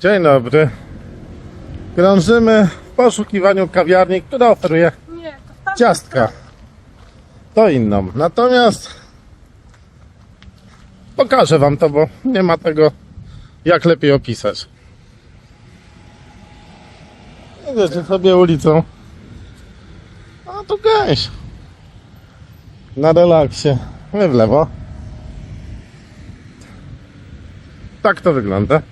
Dzień dobry. Krążymy w poszukiwaniu kawiarni, która oferuje Nie, to tam ciastka. To inną. Natomiast pokażę wam to, bo nie ma tego jak lepiej opisać. Jedziecie sobie ulicą. A tu gęś. Na relaksie. My w lewo. Tak to wygląda.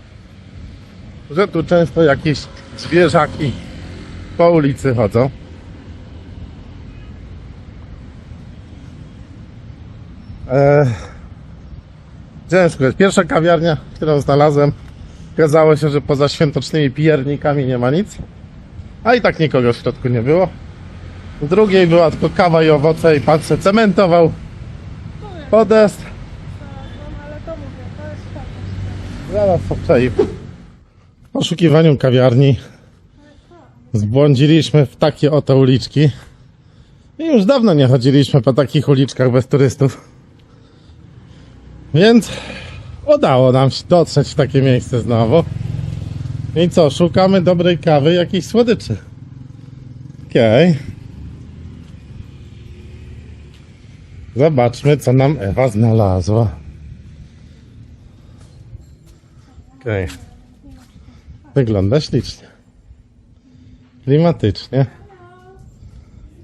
Że tu często jakieś zwierzaki po ulicy chodzą. Eee, chciałem szukać. Pierwsza kawiarnia, którą znalazłem, okazało się, że poza świątecznymi piernikami nie ma nic. A i tak nikogo w środku nie było. W drugiej była tylko kawa i owoce i pan se cementował podest. jest. Zaraz po przej. W poszukiwaniu kawiarni zbłądziliśmy w takie oto uliczki. I już dawno nie chodziliśmy po takich uliczkach bez turystów. Więc udało nam się dotrzeć w takie miejsce znowu. I co, szukamy dobrej kawy, jakiejś słodyczy. Okej. Zobaczmy, co nam Ewa znalazła. Okej. Wygląda ślicznie. Klimatycznie.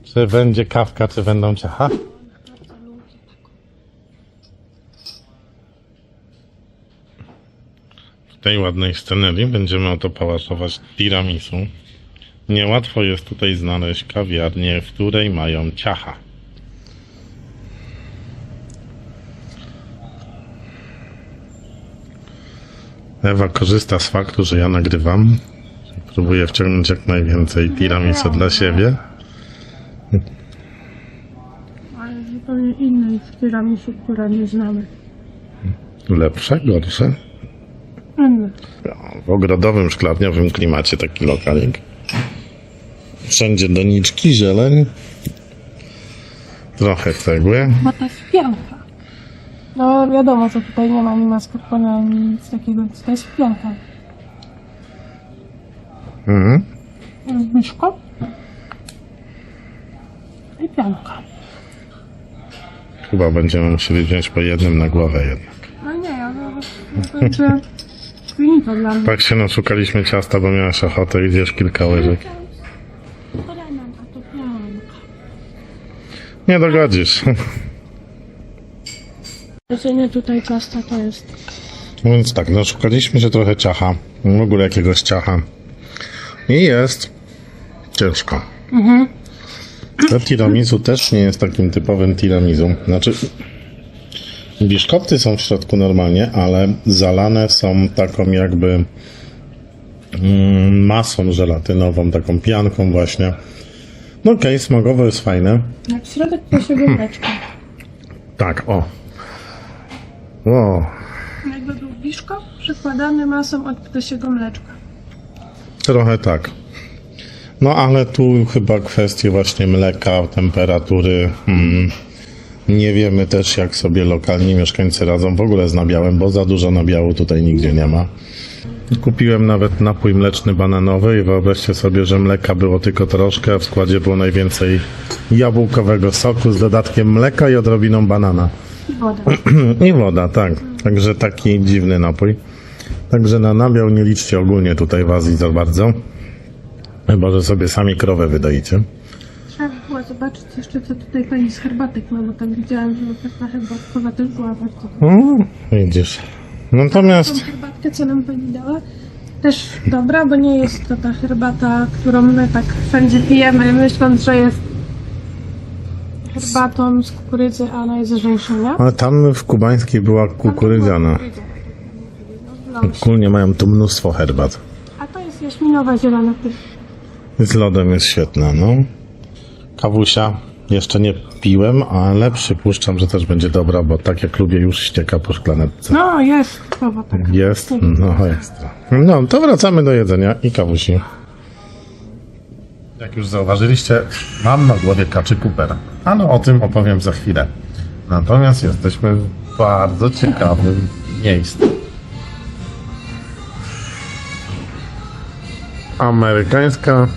Czy będzie kawka, czy będą ciacha? W tej ładnej scenerii będziemy oto pałasować tiramisu. Niełatwo jest tutaj znaleźć kawiarnię, w której mają ciacha. Ewa korzysta z faktu, że ja nagrywam. Próbuję wciągnąć jak najwięcej tiramisu dla siebie. Ale zupełnie innej tiramisu, które nie znamy. Lepsze, gorsze. Inne. W ogrodowym, szklarniowym klimacie taki lokalik. Wszędzie doniczki, zieleń. Trochę cegły. Bo to jest. No wiadomo, że tutaj nie ma ani mascarpone, ani nic takiego. To jest pianka. Mhm. Zbyszko. I pianka. Chyba będziemy musieli wziąć po jednym na głowę jednak. No nie, ja będzie finito dla mnie. Tak się naszukaliśmy ciasta, bo miałeś ochotę i zjesz kilka łyżek. Nie dogodzisz. Jedzenie tutaj ciasta to jest... Więc tak, no szukaliśmy się trochę ciacha, w ogóle jakiegoś ciacha. I jest ciężko. To tiramisu też nie jest takim typowym tiramisu. Znaczy, biszkopty są w środku normalnie, ale zalane są taką jakby mm, masą żelatynową, taką pianką właśnie. No okej, smagowo jest fajne. Jak środek ptasiego mleczka. Tak, o. O, Jakby był biszko przykładany masą od ptasiego mleczka. Trochę tak. No ale tu chyba kwestie właśnie mleka, temperatury. Mm, nie wiemy też jak sobie lokalni mieszkańcy radzą w ogóle z nabiałem, bo za dużo nabiału tutaj nigdzie nie ma. Kupiłem nawet napój mleczny bananowy i wyobraźcie sobie, że mleka było tylko troszkę, a w składzie było najwięcej jabłkowego soku z dodatkiem mleka i odrobiną banana. I woda. I woda, tak. Także taki dziwny napój. Także na nabiał nie liczcie ogólnie tutaj w Azji za bardzo. Chyba, że sobie sami krowę wydaje. Trzeba by było zobaczyć jeszcze, co tutaj pani z herbatek ma, bo tam widziałam, że taka herbatkowa też była bardzo dobra. O, widzisz. Tą Natomiast herbatkę, co nam pani dała, też dobra, bo nie jest to ta herbata, którą my tak wszędzie pijemy, myśląc, że jest herbatą z kukurydzy, a ona jest z ale tam w kubańskiej była kukurydziana. Ogólnie mają tu mnóstwo herbat. A to jest jaśminowa zielona pysz. Z lodem jest świetna, no. Kawusia jeszcze nie piłem, ale przypuszczam, że też będzie dobra, bo tak jak lubię już ścieka po szklaneczce. No, jest krowa taka. Jest? No ekstra. No, to wracamy do jedzenia i kawusi. Jak już zauważyliście, mam na głowie kaczy Coopera. Ale o tym opowiem za chwilę. Natomiast jesteśmy w bardzo ciekawym miejscu. amerykańska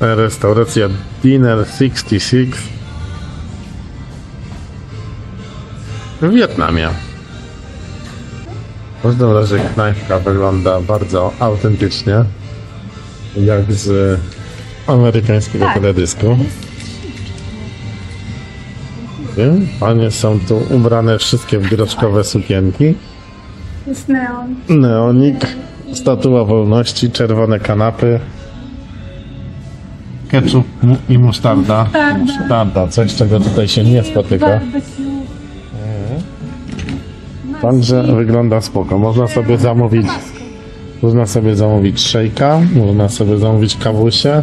restauracja Dinner 66 w Wietnamie. W każdym razie knajpka wygląda bardzo autentycznie, jak z amerykańskiego Tak. teledysku. Panie są tu ubrane wszystkie w groczkowe sukienki. Jest neon. Neonik, statua wolności, czerwone kanapy, ketchup i musztarda. Musztarda. Musztarda, coś czego tutaj się nie spotyka. Także wygląda spoko. Można sobie zamówić można sobie zamówić szejka, można sobie zamówić kawusie.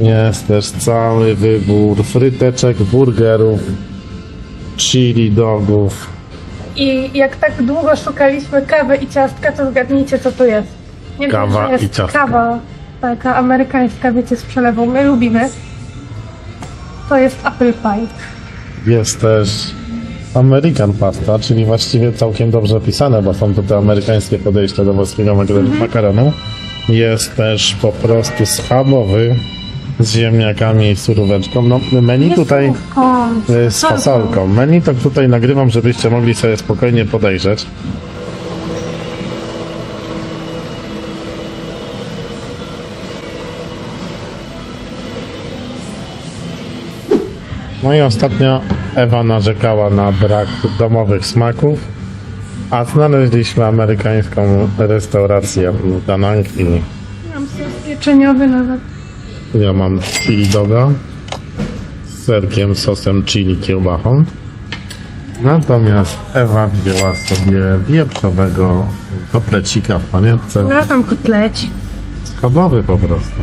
Jest też cały wybór fryteczek, burgerów, chili dogów. I jak tak długo szukaliśmy kawy i ciastka, to zgadnijcie co to jest. Nie Kawa wiem, jest i ciastka. kawa taka amerykańska, wiecie, z przelewą. My lubimy. To jest apple pie. Jest też American pasta, czyli właściwie całkiem dobrze pisane, bo są to te amerykańskie podejścia do włoskiego mak- makaronu. Jest też po prostu schabowy z ziemniakami i suróweczką. No, menu tutaj Słówko. y, z fasolką. Menu to tutaj nagrywam, żebyście mogli sobie spokojnie podejrzeć. No i ostatnio Ewa narzekała na brak domowych smaków, a znaleźliśmy amerykańską restaurację w Danang i Mam sos pieczeniowy nawet. ja mam chili doga z serkiem, sosem chili, kiełbachą. Natomiast Ewa wzięła sobie wieprzowego kotlecika w pamiętce. Ja tam kotleci. Schabowy po prostu.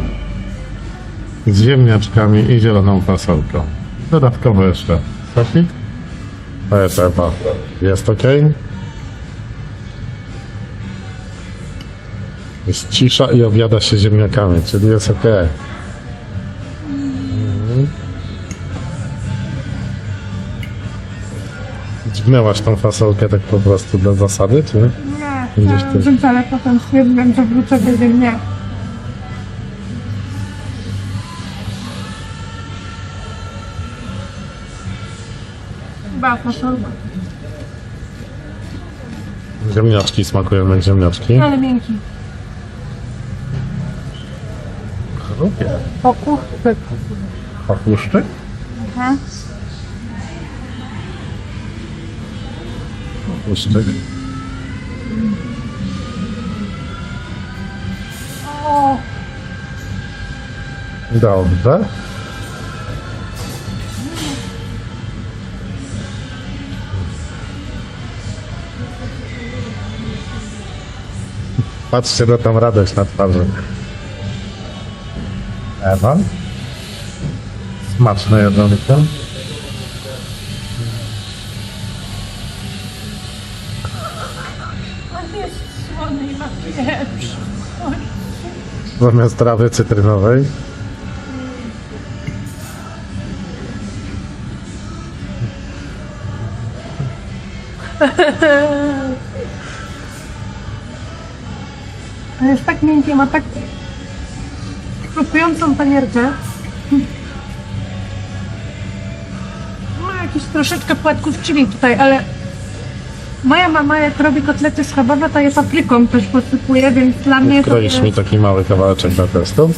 Z ziemniaczkami i zieloną fasolką. Dodatkowo jeszcze sosik. To jest Ewa. Jest ok? Jest cisza i obiada się ziemniakami, czyli jest ok. Mhm. Dźgnęłaś tą fasolkę tak po prostu dla zasady, czy? Nie, Gdzieś chciałam, ale potem stwierdziłem, że wrócę do ziemniaka. Chyba fasolka, Ziemniaczki smakują jak ziemniaczki. ale miękki. Lubię. Pokówek. Pachuszczyk? Mhm. Pachuszczyk. O, Dobrze. Patrzcie na tą radość na twarzy. Ewa? Smaczne jedzonko. on jest słony i ma pieprz. On jest tak miękki, ma tak chrupiącą panierkę. Ma jakieś troszeczkę płatków chili tutaj, ale moja mama jak robi kotlety schabowe, to je papryką też posypuje, więc dla mnie to Kroisz mi taki mały kawałeczek dla testu.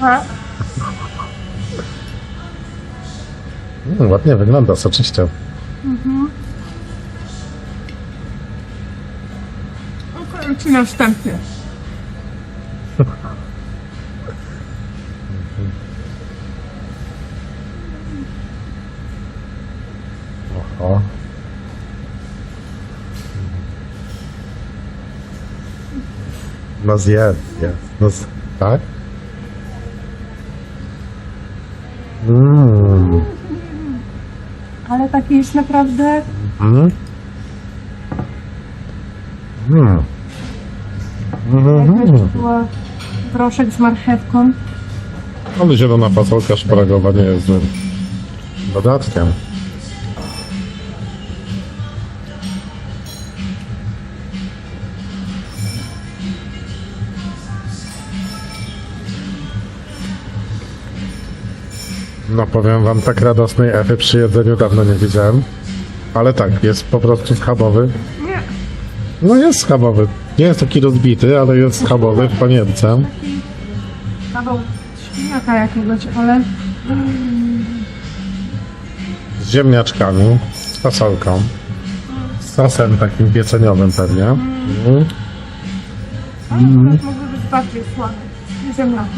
Aha. Mm, ładnie wygląda, soczyście. Ci na wstępie. O. No zjedz, jest. No z... Tak? Mmm. Ale taki jest naprawdę Mm. Mhm. Proszek z marchewką. Ale zielona fasolka szparagowa nie jest złym dodatkiem. No powiem wam, tak radosnej Ewy przy jedzeniu dawno nie widziałem. Ale tak, jest po prostu schabowy. No jest schabowy. Nie jest taki rozbity, ale jest schabowy w panierce. Kawał świniaka jakiegoś, ale Z ziemniaczkami, z fasolką. Z sosem takim pieczeniowym pewnie. Mm. ale mm. mogły być bardziej słabe. Ziemniaki.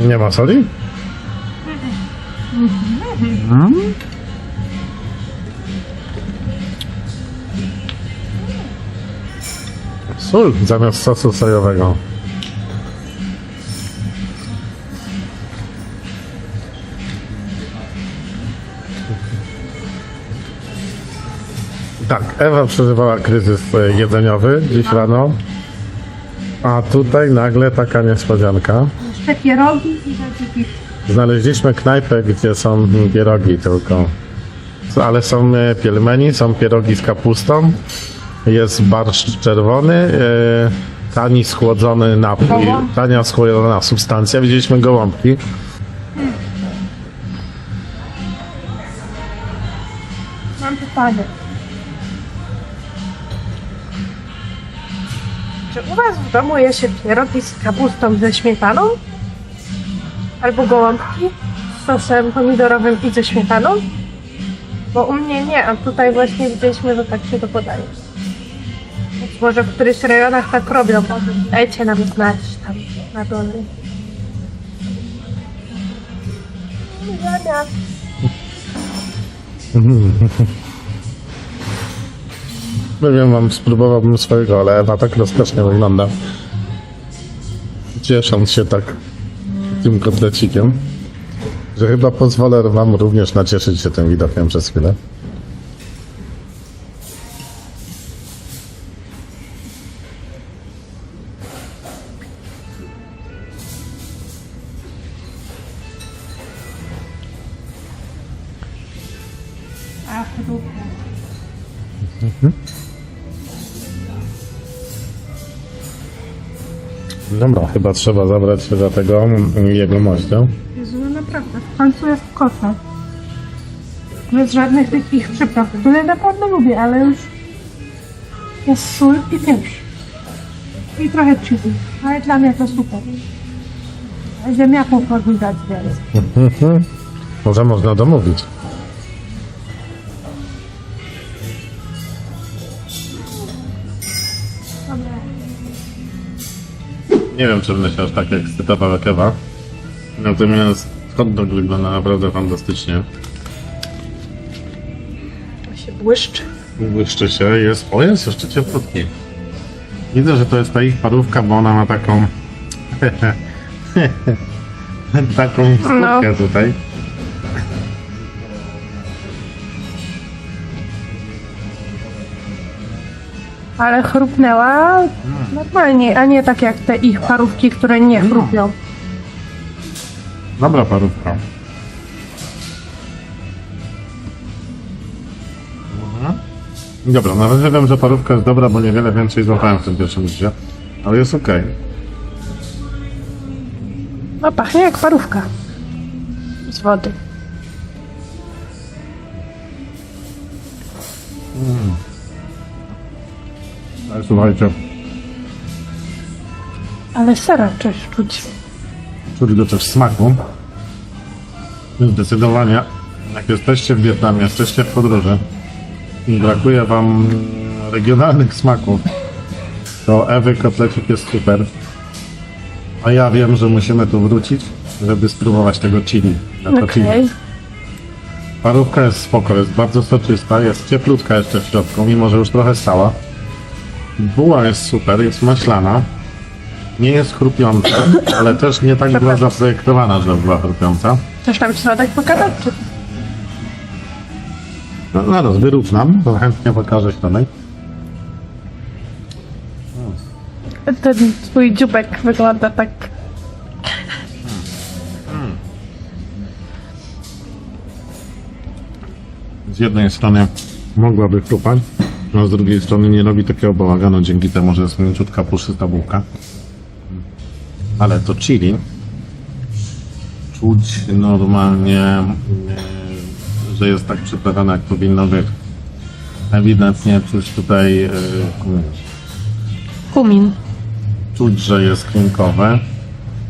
Nie ma soli? Sól zamiast sosu sojowego. Tak, Ewa przeżywała kryzys e, jedzeniowy dziś rano. A tutaj nagle taka niespodzianka. Jeszcze pierogi i takie Znaleźliśmy knajpę, gdzie są pierogi tylko. Ale są e, pielmeni, są pierogi z kapustą, jest barszcz czerwony, e, tani schłodzony napój, tania schłodzona substancja. Widzieliśmy gołąbki. Mam pytanie. Czy u Was w domu je się pierogi z kapustą ze śmietaną? Albo gołąbki z sosem pomidorowym i ze śmietaną? Bo u mnie nie, a tutaj właśnie widzieliśmy, że tak się to podaje. Może w którychś rejonach tak robią. Dajcie nam znać tam na dole. Nie wiem, wam spróbowałbym swojego, ale Ewa tak rozkosznie wygląda. Ciesząc się tak tym kotlecikiem, że chyba pozwolę wam również nacieszyć się tym widokiem przez chwilę. Ach, dupę. Dobra, chyba trzeba zabrać się za tego jego moździa. Jezu, no naprawdę, w końcu jest kosza. Bez żadnych takich przypraw, które naprawdę lubię, ale już jest sól i pieprz. I trochę chili, ale dla mnie to super. A Ziemniaków mogli dać więcej. Może można domówić. Nie wiem, czy będę się aż tak ekscytował jak Ewa. Natomiast hot dog wygląda naprawdę fantastycznie. To się błyszczy. Błyszczy się, jest, o jest jeszcze cieplutki. Widzę, że to jest ta ich parówka, bo ona ma taką taką skórkę tutaj. Ale chrupnęła normalnie, a nie tak jak te ich parówki, które nie chrupią. Dobra parówka. Mhm. Dobra, nawet nie wiem, że parówka jest dobra, bo niewiele więcej złapałem w tym pierwszym liście. Ale jest okej. No pachnie jak parówka. Z wody. Ale słuchajcie, Ale sera coś czuć. czuć go też smaku. Zdecydowanie, jak jesteście w Wietnamie, jesteście w podróży i brakuje wam regionalnych smaków, to Ewy kotlecik jest super. A ja wiem, że musimy tu wrócić, żeby spróbować tego chili. Na to Okej. chili. Parówka jest spoko, jest bardzo soczysta, jest cieplutka jeszcze w środku, mimo że już trochę stała. Buła jest super, jest maślana. Nie jest chrupiąca, ale też nie tak była zaprojektowana, żeby była chrupiąca. Też tam środek pokazać? Czy... No, zaraz wyrównam, to chętnie pokażę środek. Ten twój dziubek wygląda tak... Z jednej strony mogłaby chrupać, a z drugiej strony nie robi takiego bałaganu dzięki temu, że jest mięciutka, puszysta bułka. Ale to chili czuć normalnie, e, że jest tak przyprawione, jak powinno być. Ewidentnie czuć tutaj, e, Kumin. czuć, że jest klinkowe,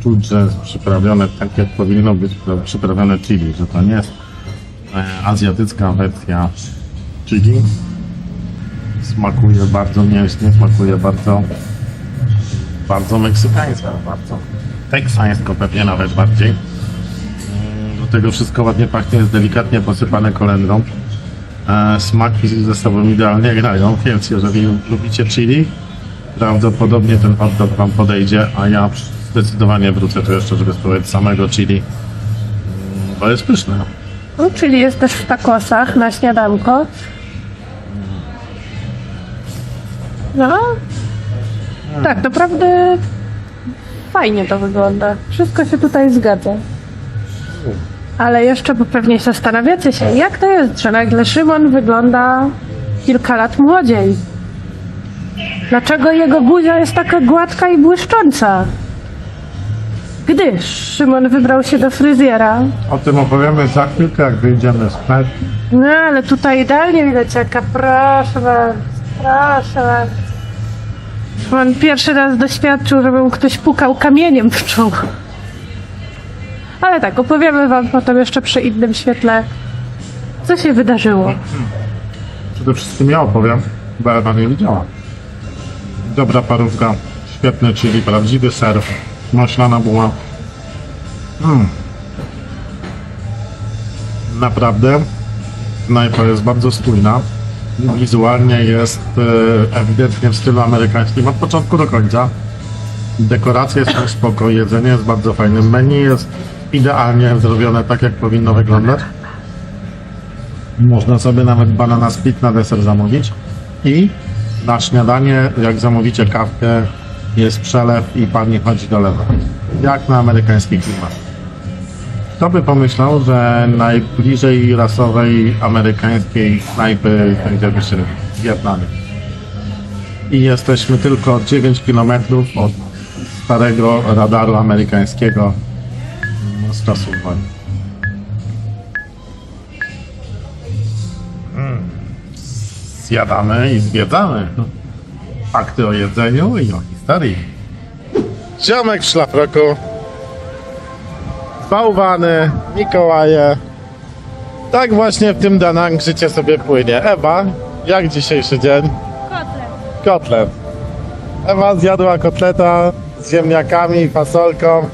czuć, że jest przyprawione tak, jak powinno być przyprawione chili, że to nie jest e, azjatycka wersja chili. Smakuje bardzo mięśnie, smakuje bardzo, bardzo meksykańsko, bardzo teksańsko pewnie nawet bardziej. Mm, Do tego wszystko ładnie pachnie, jest delikatnie posypane kolendrą. E, Smaki ze sobą idealnie grają, więc jeżeli lubicie chili, prawdopodobnie ten hot dog Wam podejdzie, a ja zdecydowanie wrócę tu jeszcze, żeby spróbować samego chili, mm, bo jest pyszne. No, czyli jest też w takosach na śniadanko. No. Tak, naprawdę fajnie to wygląda. Wszystko się tutaj zgadza. Ale jeszcze, pewnie zastanawiacie się, jak to jest, że nagle Szymon wygląda kilka lat młodziej. Dlaczego jego buzia jest taka gładka i błyszcząca? Gdyż Szymon wybrał się do fryzjera, O tym opowiemy za chwilkę, jak wyjdziemy z sklep. no ale tutaj idealnie widać jaka, proszę bardzo, proszę bardzo. On pierwszy raz doświadczył, żeby mu ktoś pukał kamieniem w czoło. Ale tak, opowiemy wam potem jeszcze przy innym świetle, co się wydarzyło. Przede wszystkim ja opowiem, bo Ewa nie widziała. Dobra parówka, świetny chili, prawdziwy ser, maślana buła. Mm. Naprawdę knajpa jest bardzo spójna. Wizualnie jest e, ewidentnie w stylu amerykańskim od początku do końca. Dekoracje są spoko, jedzenie jest bardzo fajne. Menu jest idealnie zrobione tak, jak powinno wyglądać. Można sobie nawet banana split na deser zamówić. I na śniadanie, jak zamówicie kawkę, jest przelew i pani chodzi do lewa. Jak na amerykański klimat. Kto by pomyślał, że najbliżej rasowej amerykańskiej knajpy znajdziemy się w Wietnamie. I jesteśmy tylko 9 km od starego radaru amerykańskiego z czasów wojny. zjadamy i zwiedzamy. Fakty o jedzeniu i o historii. Ziomek w szlafroku. Bałwany, Mikołaje. Tak właśnie w tym Danang życie sobie płynie. Ewa, jak dzisiejszy dzień? Kotlet. Kotlet. Ewa zjadła kotleta z ziemniakami i fasolką,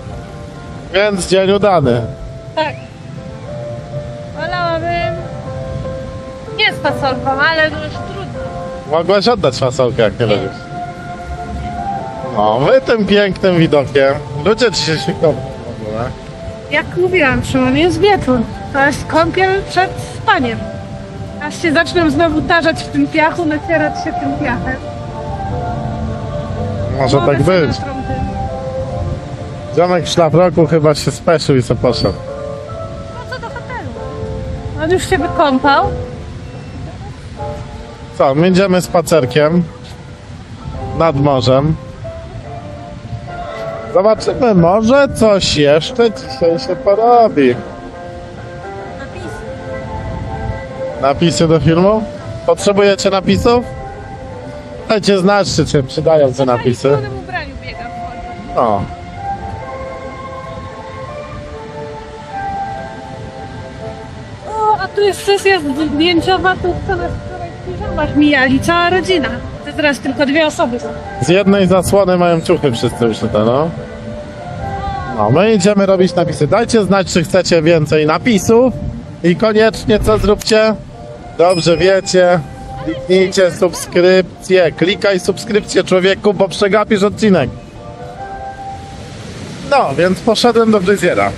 więc dzień udany. Tak. Wolałabym nie z fasolką, ale to już trudno. Mogłaś oddać fasolkę, jak nie lubisz. No, my tym pięknym widokiem. Ludzie ci się ogóle. Jak mówiłam, Szymon, jest wieczór. To jest kąpiel przed spaniem. Aż się zaczną znowu tarzać w tym piachu, nacierać się tym piachem. Może tak sobie być. Ziomek w szlafroku chyba się speszył i sobie poszedł. No co do hotelu? On już się wykąpał. Co, my idziemy spacerkiem nad morzem. Zobaczymy, może coś jeszcze dzisiaj się porobi. Napisy. Napisy do filmu? Potrzebujecie napisów? Dajcie znać, czy się przydają te napisy. W ubraniu biega w. No. O, a tu jest sesja zdjęciowa, tu co nas wczoraj w piżamach mijali, cała rodzina. Teraz tylko dwie osoby. Z jednej zasłony mają ciuchy wszyscy tutaj, no. No, my idziemy robić napisy. Dajcie znać, czy chcecie więcej napisów i koniecznie co zróbcie? Dobrze wiecie, kliknijcie subskrypcję, klikaj subskrypcję człowieku, bo przegapisz odcinek. No, więc poszedłem do fryzjera.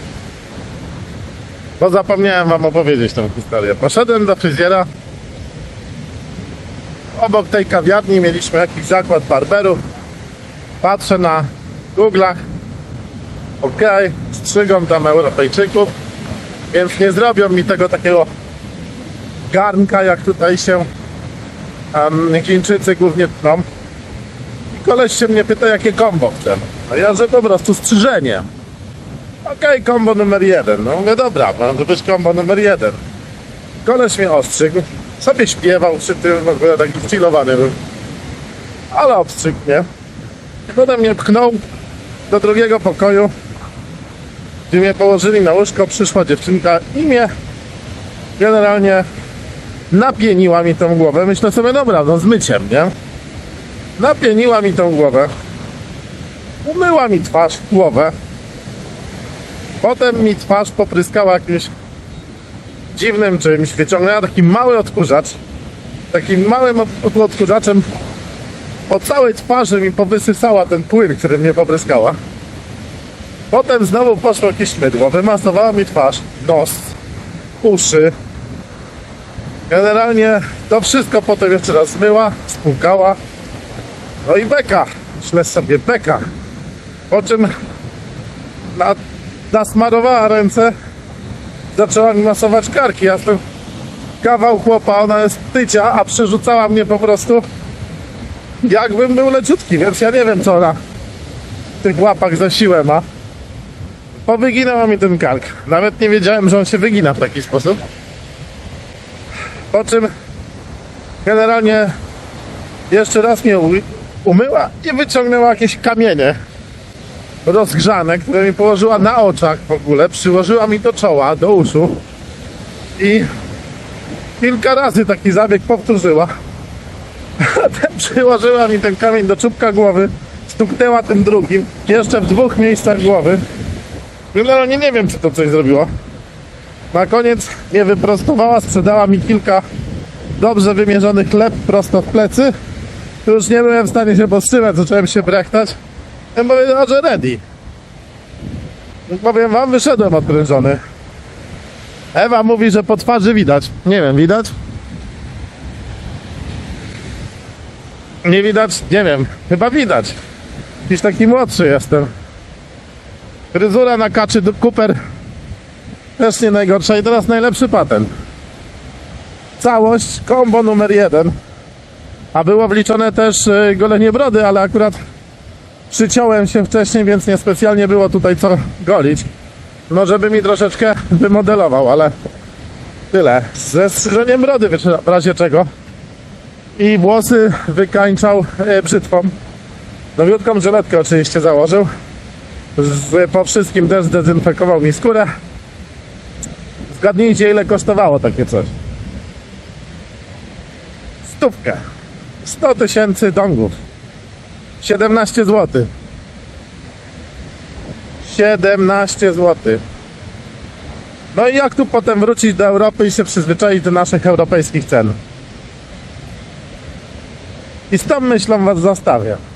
Bo zapomniałem wam opowiedzieć tę historię. Poszedłem do fryzjera. Obok tej kawiarni mieliśmy jakiś zakład barberów. Patrzę na Google'ach. Ok, strzygą tam Europejczyków, więc nie zrobią mi tego takiego garnka, jak tutaj się um, Chińczycy głównie tną. I koleś się mnie pyta, jakie kombo chcę. Ja, że po prostu strzyżenie. Okej, kombo numer jeden. No mówię, dobra, ma to być kombo numer jeden. Koleś mnie ostrzygł, sobie śpiewał przy tym, w ogóle taki chillowany był. Ale obstrzygł mnie. Potem mnie pchnął do drugiego pokoju, gdzie mnie położyli na łóżko, przyszła dziewczynka i mnie generalnie napieniła mi tą głowę. Myślę sobie, dobra, no z myciem, nie? Napieniła mi tą głowę. Umyła mi twarz, głowę. Potem mi twarz popryskała jakimś dziwnym czymś. Wyciągnęła taki mały odkurzacz. Takim małym od- odkurzaczem po całej twarzy mi powysysała ten płyn, który mnie popryskała. Potem znowu poszło jakieś mydło, wymasowała mi twarz, nos, uszy. Generalnie to wszystko potem jeszcze raz zmyła, spłukała. No i beka. Myślę sobie beka. Po czym na, nasmarowała ręce, zaczęła mi masować karki. Ja jestem kawał chłopa, ona jest tycia, a przerzucała mnie po prostu jakbym był leciutki, więc ja nie wiem co ona w tych łapach za siłę ma. Powyginała mi ten kark. Nawet nie wiedziałem, że on się wygina w taki sposób. Po czym generalnie jeszcze raz mnie umyła i wyciągnęła jakieś kamienie rozgrzane, które mi położyła na oczach w ogóle, przyłożyła mi do czoła, do uszu i kilka razy taki zabieg powtórzyła. Przyłożyła mi ten kamień do czubka głowy, stuknęła tym drugim, jeszcze w dwóch miejscach głowy. Generalnie nie wiem, czy to coś zrobiło. Na koniec mnie wyprostowała, sprzedała mi kilka dobrze wymierzonych chleb prosto w plecy. Już nie byłem w stanie się powstrzymać, zacząłem się brechtać. Ja powiedziała, że ready. Powiem wam, wyszedłem odprężony. Ewa mówi, że po twarzy widać. Nie wiem, widać? Nie widać? Nie wiem. Chyba widać. Jakiś taki młodszy jestem. Fryzura na kaczy Cooper też nie najgorsza i teraz najlepszy patent. Całość combo numer jeden. A było wliczone też y, golenie brody, ale akurat przyciąłem się wcześniej, więc niespecjalnie było tutaj co golić. No, żeby mi troszeczkę wymodelował, ale tyle. Ze strzyżeniem brody w razie czego. I włosy wykańczał e, brzytwą. Nowiutką żyletkę oczywiście założył. Z, po wszystkim też zdezynfekował mi skórę. Zgadnijcie ile kosztowało takie coś. Stówkę. 100 tysięcy dongów. 17 zł. 17 zł. No i jak tu potem wrócić do Europy i się przyzwyczaić do naszych europejskich cen? I z tą myślą was zostawiam.